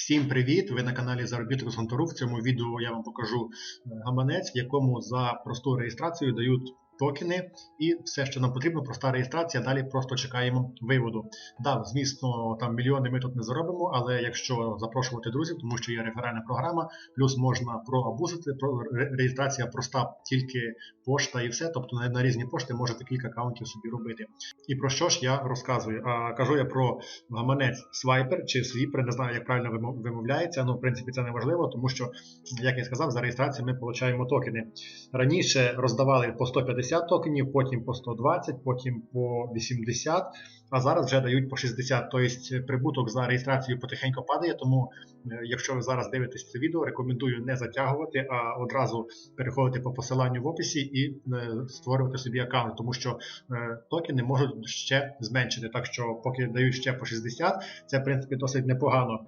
Всім привіт! Ви на каналі Заробіток з Гонтору. В цьому відео я вам покажу е, гаманець, в якому за просту реєстрацію дають токени і все, що нам потрібно, проста реєстрація. Далі просто чекаємо виводу. Да, звісно, там мільйони ми тут не заробимо, але якщо запрошувати друзів, тому що є реферальна програма, плюс можна проабузити, про реєстрація проста, тільки пошта і все. Тобто на, різні пошти можете кілька аккаунтів собі робити. І про що ж я розказую? А, кажу я про гаманець Swiper чи Swiper, не знаю, як правильно вимовляється. Ну, в принципі, це не важливо, тому що, як я сказав, за реєстрацію ми отримуємо токени. Раніше роздавали по 150 токенів, потім по 120, потім по 80, а зараз вже дають по 60. Тобто прибуток за реєстрацію потихеньку падає. Тому, якщо ви зараз дивитесь це відео, рекомендую не затягувати, а одразу переходити по посиланню в описі і е, створювати собі аккаунт, тому що е, токени можуть ще зменшити. Так що, поки дають ще по 60, це в принципі досить непогано.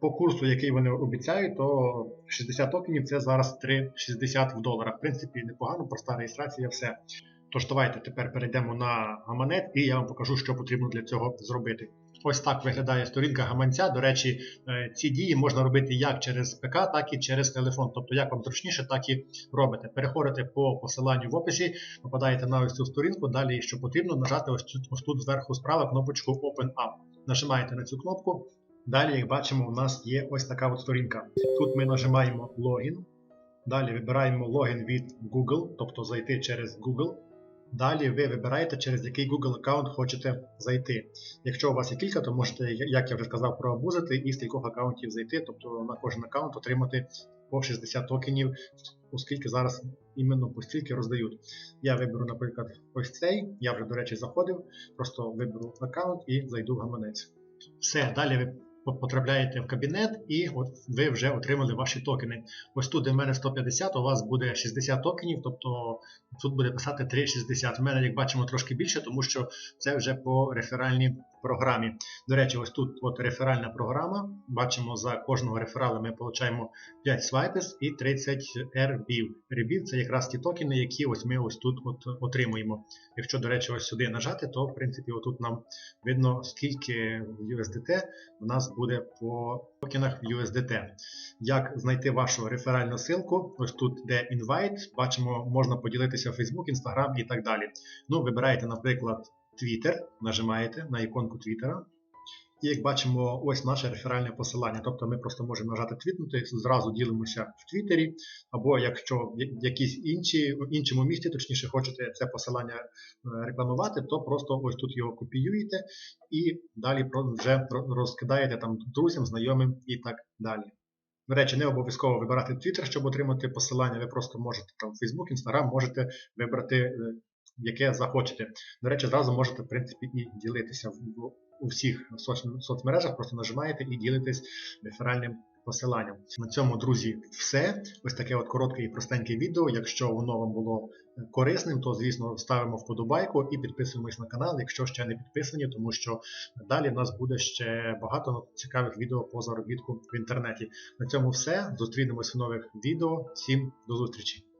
По курсу, який вони обіцяють, то 60 токенів це зараз 3,60 в доларах. В принципі, непогано, проста реєстрація, все. Тож давайте тепер перейдемо на гаманець і я вам покажу, що потрібно для цього зробити. Ось так виглядає сторінка гаманця. До речі, е, ці дії можна робити як через ПК, так і через телефон. Тобто, як вам зручніше, так і робите. Переходите по посиланню в описі, попадаєте на ось цю сторінку. Далі, що потрібно, нажати ось тут, ось тут зверху справа кнопочку Open Up. Нажимаєте на цю кнопку. Далі, як бачимо, у нас є ось така от сторінка. Тут ми нажимаємо логін. Далі вибираємо логін від Google, тобто зайти через Google. Далі ви вибираєте, через який Google аккаунт хочете зайти. Якщо у вас є кілька, то можете, як я вже сказав, проабузити і з кількох аккаунтів зайти, тобто на кожен аккаунт отримати по 60 токенів, оскільки зараз іменно по стільки роздають. Я виберу, наприклад, ось цей. Я вже, до речі, заходив, просто виберу аккаунт і зайду в гаманець. Все, далі ви потрапляєте в кабінет, і от ви вже отримали ваші токени. Ось тут, в мене 150, у вас буде 60 токенів, тобто тут буде писати 3,60. У мене, як бачимо, трошки більше, тому що це вже по реферальній програмі. До речі, ось тут от реферальна програма. Бачимо, за кожного реферала ми отримуємо 5 свайпес і 30 RBIV. RBIV – це якраз ті токени, які ось ми ось тут от отримуємо. Якщо, до речі, ось сюди нажати, то в принципі отут нам видно, скільки в USDT у нас буде по токенах в USDT. Як знайти вашу реферальну ссылку? Ось тут, де Invite, бачимо, можна поділитися в Facebook, Instagram і так далі. Ну, вибираєте, наприклад, Twitter, нажимаєте на іконку Твіттера. І як бачимо, ось наше реферальне посилання. Тобто ми просто можемо нажати твітнути, зразу ділимося в Твіттері, або якщо в якійсь інші, іншому місці, точніше, хочете це посилання е, рекламувати, то просто ось тут його копіюєте і далі вже розкидаєте там друзям, знайомим і так далі. До речі, не обов'язково вибирати Twitter, щоб отримати посилання. Ви просто можете там Facebook, Instagram, можете вибрати, е, яке захочете. До речі, зразу можете, в принципі, і ділитися в, в- у всіх соц- соцмережах, просто нажимаєте і ділитесь реферальним посиланням. На цьому, друзі, все. Ось таке от коротке і простеньке відео. Якщо воно вам було е, корисним, то звісно ставимо вподобайку і підписуємось на канал, якщо ще не підписані, тому що далі в нас буде ще багато цікавих відео по заробітку в інтернеті. На цьому все. Зустрінемось в нових відео. Всім до зустрічі!